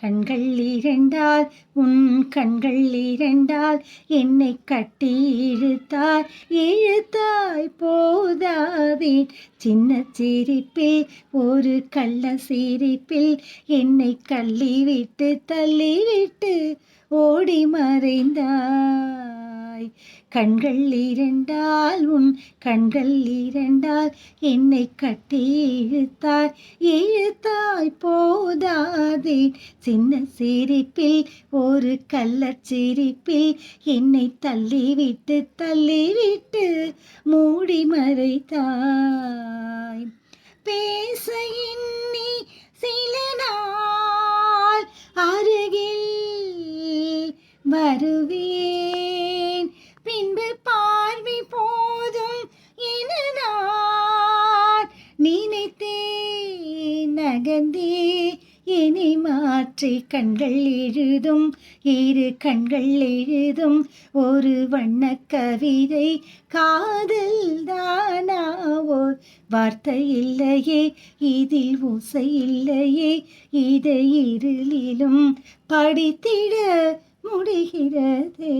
கண்கள் இரண்டால் உன் கண்கள் இரண்டால் என்னை கட்டி இழுத்தார் இழுத்தாய் போதாதேன். சின்ன சிரிப்பில் ஒரு கள்ள சிரிப்பில் என்னை கள்ளிவிட்டு தள்ளிவிட்டு ஓடி மறைந்தார். கண்கள் இரண்டால் உன் கண்கள் இரண்டால் என்னை கட்டி இழுத்தாய். இழுத்தாய் போதாதே சின்ன சிரிப்பில் ஒரு கள்ள சிரிப்பில் என்னை தள்ளிவிட்டு தள்ளிவிட்டு மூடி மறைத்தாய். பேச இன்னி சில நாள் அருகில் வருவே நினைத்தே நகந்தே இனி மாற்றி கண்கள் எழுதும் இரு கண்கள் எழுதும் ஒரு வண்ண கவிதை. காதல் தானாவோ வார்த்தை இல்லையே இதில் ஓசை இல்லையே இதை இருளிலும் படித்திட முடிகிறதே.